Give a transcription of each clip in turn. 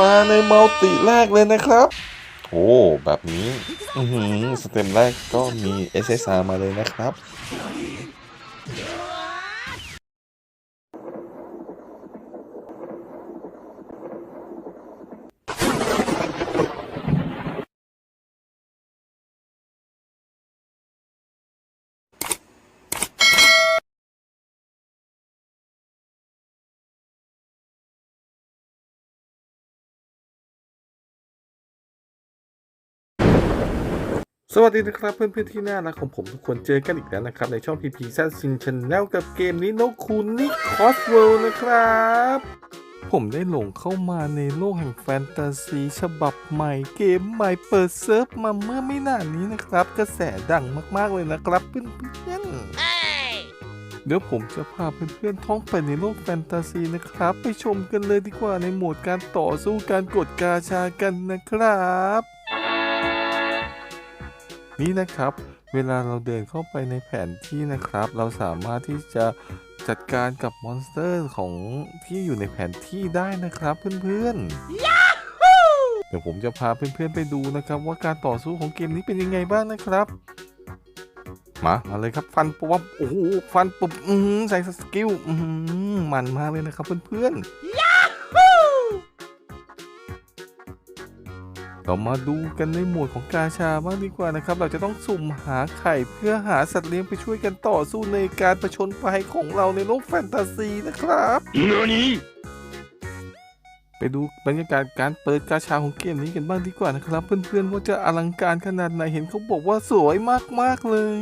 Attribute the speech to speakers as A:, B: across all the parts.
A: มาในมัลติแรกเลยนะครับโอ้แบบนี้สเต็มแรกก็มี SSR มาเลยนะครับ สวัสดีนะครับเพื่อนๆที่น่ารักของผมทุกคนเจอกันอีกแล้วนะครับ ในช่อง PP s ซินชันแนลกับเกมนี้โนคูนิคอสเวิลนะครับ ผมได้หลงเข้ามาในโลกแห่งแฟนตาซีฉบับใหม่เกมใหม่เปิดเซิร์ฟมาเมื่อไม่นานนี้นะครับ กระแสดังมากๆเลยนะครับเพื่อนๆเดี๋ยวผมจะพาเพื่อนๆท่องไปในโลกแฟนตาซีนะครับ ไปชมกันเลยดีกว่าในโหมดการต่อสู้การกดกาชากันนะครับ นี่นะครับ เวลาเราเดินเข้าไปในแผนที่นะครับ เราสามารถที่จะจัดการกับมอนสเตอร์ของที่อยู่ในแผนที่ได้นะครับเพื่อนๆเดี๋ยวผมจะพาเพื่อนๆไปดูนะครับ ว่าการต่อสู้ของเกมนี้เป็นยังไงบ้างนะครับ มามาเลยครับฟันปุ๊บโอ้โหฟันปุ๊บอือหือใส่สกิลอือหือมันมากเลยนะครับเพื่อนๆ เรามาดูกันในหมวดของกาชาบ้างดีกว่านะครับ เราจะต้องสุ่มหาไข่เพื่อหาสัตว์เลี้ยงไปช่วยกันต่อสู้ในการประชนภัยของเราในโลกแฟนตาซีนะครับไปดูบรรยากาศการเปิดกาชาของเกมนี้กันบ้างดีกว่านะครับ เพื่อนๆว่าจะอลังการขนาดไหนเห็นเขาบอกว่าสวยมากๆเลย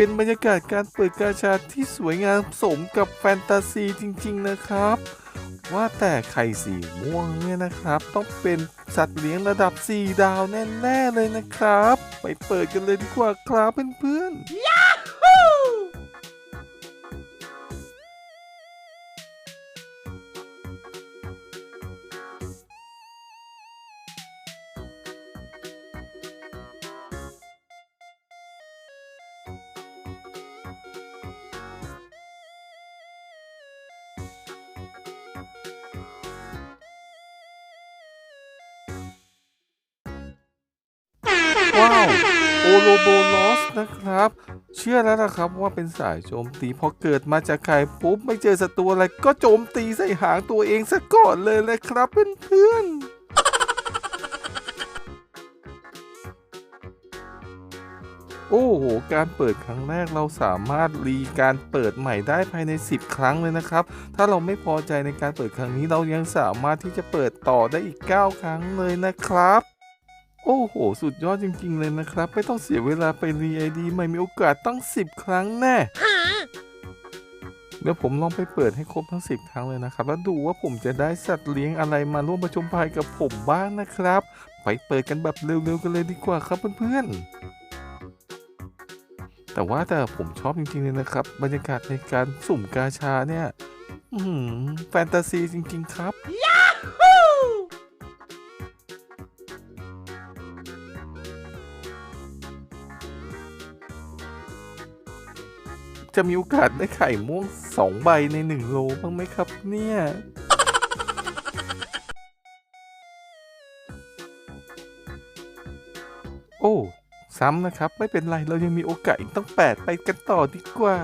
A: เป็นบรรยากาศการเปิดกาชาที่สวยงามสมกับแฟนตาซีจริงๆนะครับ ว่าแต่ไข่สีม่วงเนี่ยนะครับ ต้องเป็นสัตว์เลี้ยงระดับ 4 ดาวแน่ ๆ เลยนะครับ ไปเปิดกันเลยดีกว่าครับเพื่อนๆ ว้าวโอโลโบลอสนะครับ เชื่อแล้วนะครับว่าเป็นสายโจมตีพอเกิดมาจากไข่ปุ๊บไม่เจอศัตรูอะไรก็โจมตีใส่หางตัวเองซะก่อนเลยเลยครับเพื่อนๆโอ้โห การเปิดครั้งแรกเราสามารถรีการเปิดใหม่ได้ภายใน 10 ครั้งเลยนะครับ ถ้าเราไม่พอใจในการเปิดครั้งนี้เรายังสามารถที่จะเปิดต่อได้อีก 9 ครั้งเลยนะครับ โอ้โห สุดยอดจริง ๆ เลยนะครับ ไม่ต้องเสียเวลาไปรีไอดีใหม่มีโอกาสตั้ง 10 ครั้งแน่เดี๋ยวผมลองไปเปิดให้ครบทั้ง 10 ครั้งเลยนะครับ แล้วดูว่าผมจะได้สัตว์เลี้ยงอะไรมาร่วมประชมภัยกับผมบ้างนะครับ ไปเปิดกันแบบเร็วๆกันเลยดีกว่าครับเพื่อนๆ แต่ว่าแต่ผมชอบจริงๆเลยนะครับ บรรยากาศในการสุ่มกาชาเนี่ยแฟนตาซีจริง ๆ ครับ จะมีโอกาสได้ไข่ม่วงสองใบในหนึ่งโลบ้างไหมครับเนี่ยโอ้ ซ้ำนะครับ ไม่เป็นไรเรายังมีโอกาสอีกต้องแปดไปกันต่อดีกว่า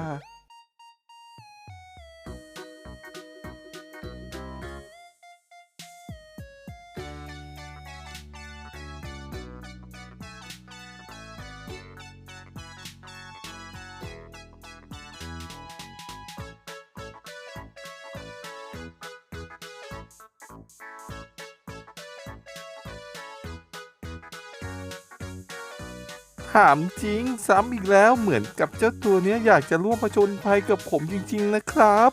A: ถามจริงซ้ำอีกแล้วเหมือนกับเจ้าตัวเนี้ยอยากจะร่วมผจญภัยกับผมจริง ๆ นะครับ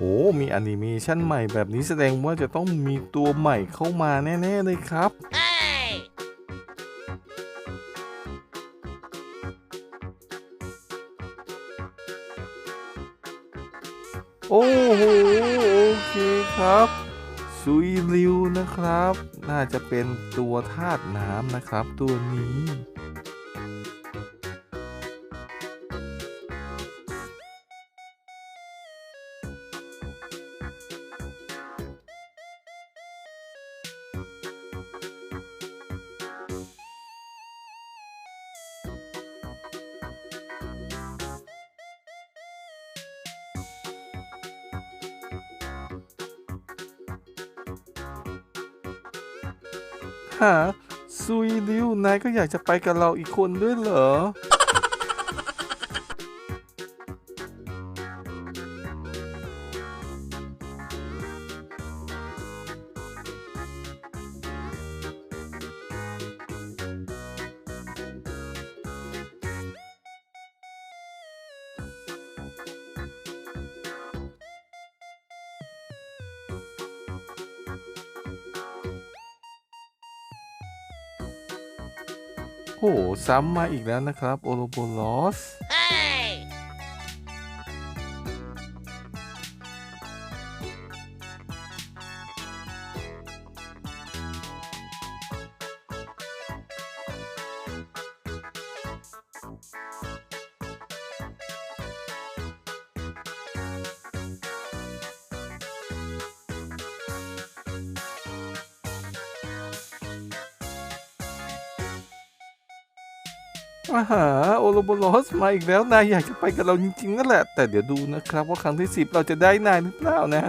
A: โอ้มีแอนิเมชันใหม่แบบนี้แสดงว่าจะต้องมีตัวใหม่เข้ามาแน่ ๆ เลยครับโอ้โหโอเคครับซุยริวนะครับ น่าจะเป็นตัวธาตุน้ำนะครับตัวนี้ ฮะซุยดิวนายก็อยากจะไปกับเราอีกคนด้วยเหรอ โห ซ้ำมาอีกแล้วนะครับ โอโลโบลอส อาหาโอโลโบลอสมาอีกแล้วนายอยากจะไปกับเราจริงๆนั่นแหละ แต่เดี๋ยวดูนะครับว่าครั้งที่สิบเราจะได้นายหรือเปล่านะ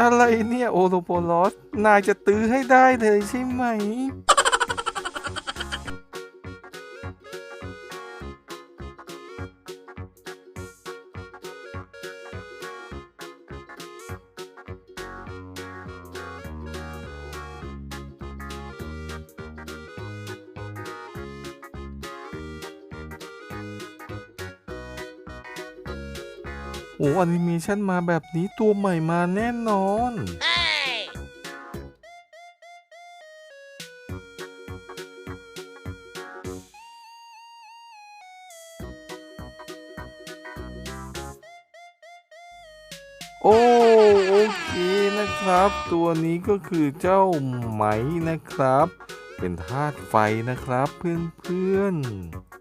A: อะไรเนี่ย โอโลโปลอส นายจะตื้อให้ได้เลยใช่ไหม โอ้แอนิเมชันมาแบบนี้ตัวใหม่มาแน่นอนโอ้โอเคนะครับ ตัวนี้ก็คือเจ้าไหมนะครับ เป็นธาตุไฟนะครับเพื่อนๆ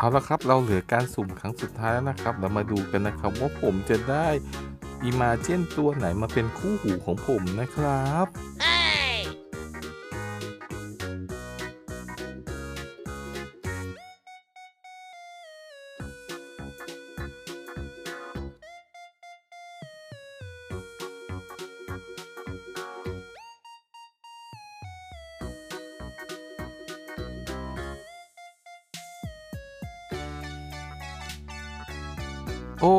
A: เอาละครับเราเหลือการสุ่มครั้งสุดท้ายแล้วนะครับ เรามาดูกันนะครับว่าผมจะได้อิมาเจนตัวไหนมาเป็นคู่หูของผมนะครับ โอ้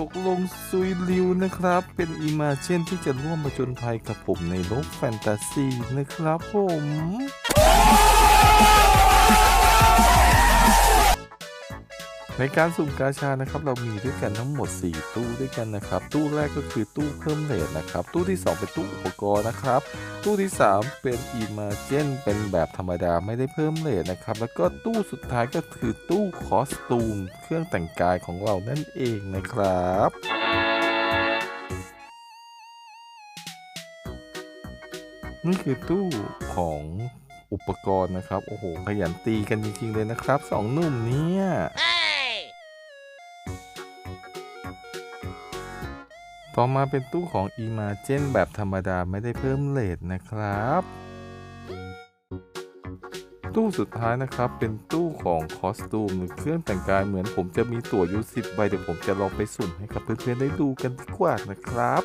A: ตกลงซุยลิวนะครับ เป็นอิมาเช่นที่จะร่วมมาจนภัยกับผมในโลกแฟนตาซีนะครับผม ในการสุ่มกาชานะครับเรามีด้วยกันทั้งหมด 4 ตู้ด้วยกันนะครับ ตู้แรกก็คือตู้เพิ่มเลทนะครับ ตู้ที่ 2 เป็นตู้อุปกรณ์นะครับ ตู้ที่ 3 เป็นอิมาเจนเป็นแบบธรรมดาไม่ได้เพิ่มเลทนะครับ แล้วก็ตู้สุดท้ายก็คือตู้คอสตูม เครื่องแต่งกายของเรานั่นเองนะครับนี่คือตู้ของอุปกรณ์นะครับ โอ้โห ขยันตีกันจริง ๆ เลยนะครับสองหนุ่มเนี่ย ต่อมาเป็นตู้ของ i m a g e n แบบธรรมดาไม่ได้เพิ่มเลทนะครับ ตู้สุดท้ายนะครับเป็นตู้ของคอสตูมหรือเครื่องแต่งกายเหมือนผมจะมีตั๋วยูสิบใบเดี๋ยวผมจะลองไปสุ่มให้กับเพื่อนๆได้ดูกันดีกว่านะครับ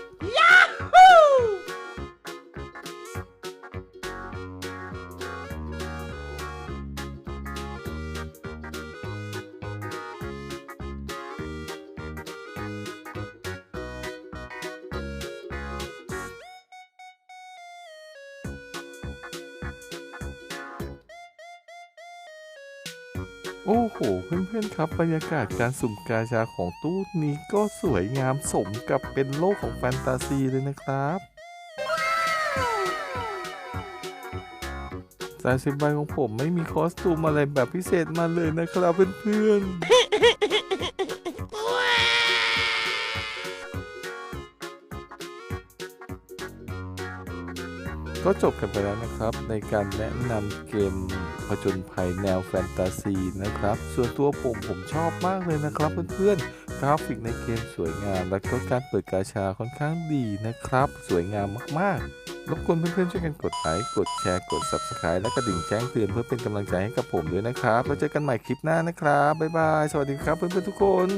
A: โอ้โห เพื่อนๆครับ บรรยากาศการสุ่มกาชาของตู้นี้ก็สวยงามสมกับเป็นโลกของแฟนตาซีเลยนะครับสายสิบใบของผมไม่มีคอสตูมอะไรแบบพิเศษมาเลยนะครับเพื่อนๆ ก็จบกันไปแล้วนะครับ ในการแนะนำเกมผจญภัยแนวแฟนตาซีนะครับ ส่วนตัวผมผมชอบมากเลยนะครับเพื่อนๆกราฟิกในเกมสวยงาม และก็การเปิดกาชาค่อนข้างดีนะครับ สวยงามมากๆรบกวนเพื่อนๆช่วยกันกดไลค์กดแชร์กด Subscribe และกระดิ่งแจ้งเตือนเพื่อเป็นกำลังใจให้กับผมด้วยนะครับแล้วเจอกันใหม่คลิปหน้านะครับบ๊ายบายสวัสดีครับเพื่อนๆทุกคน